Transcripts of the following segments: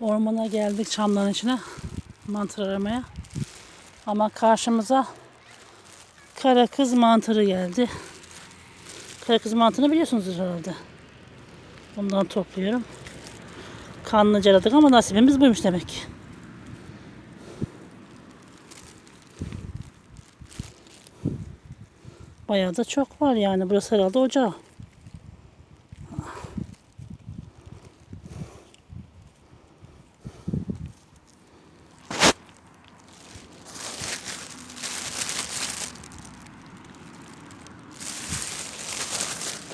Ormana geldik çamların içine mantar aramaya. Ama karşımıza kara kız mantarı geldi. Kara kız mantarını biliyorsunuz herhalde. Bundan topluyorum. Kanlıcaladık ama nasibimiz buymuş demek. Bayağı da çok var yani. Burası herhalde ocağı.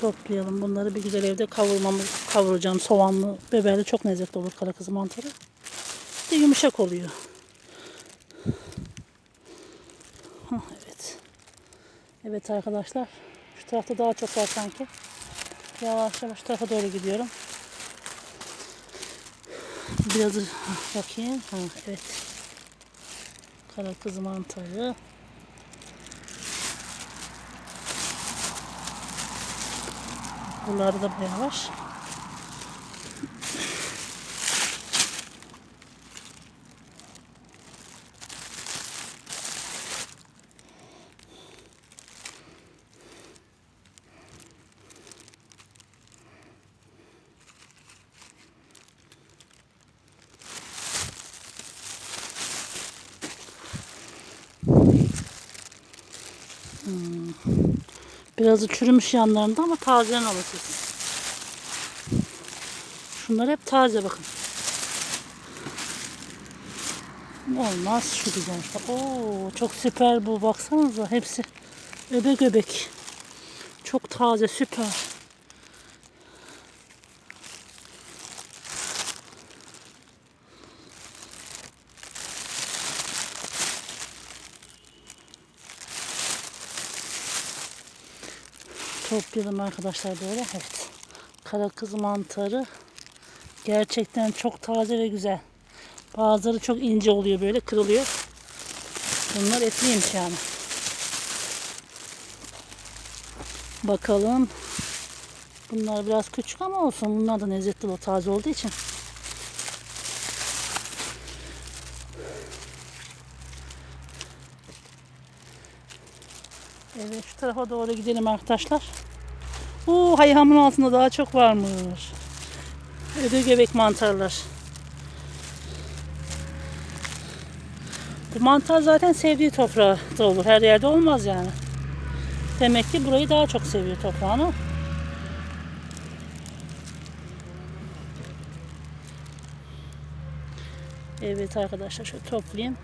Toplayalım. Bunları bir güzel evde kavurmamız, kavuracağım. Soğanlı, biberli çok lezzetli olur kara kızı mantarı. Bir de yumuşak oluyor. Evet. Evet arkadaşlar. Şu tarafta daha çok var sanki. Yavaş yavaş şu tarafa doğru gidiyorum. Biraz bakayım. Ha, evet. Kara kız mantarı. Buralarda da bayağı var. Birazı çürümüş yanlarında ama tazelen alırsınız. Şunlar hep taze bakın. Olmaz şu güzel. Oo çok süper bu baksanıza hepsi öbek öbek. Çok taze süper. Toplayalım arkadaşlar böyle. Evet. Kara kız mantarı gerçekten çok taze ve güzel. Bazıları çok ince oluyor böyle kırılıyor. Bunlar etliymiş yani. Bakalım. Bunlar biraz küçük ama olsun. Bunlar da lezzetli o taze olduğu için. Evet şu tarafa doğru gidelim arkadaşlar. Oo hayhamın altında daha çok varmış. Öde göbek mantarlar. Bu mantar zaten sevdiği toprakta olur. Her yerde olmaz yani. Demek ki burayı daha çok seviyor toprağını. Evet arkadaşlar şöyle toplayayım.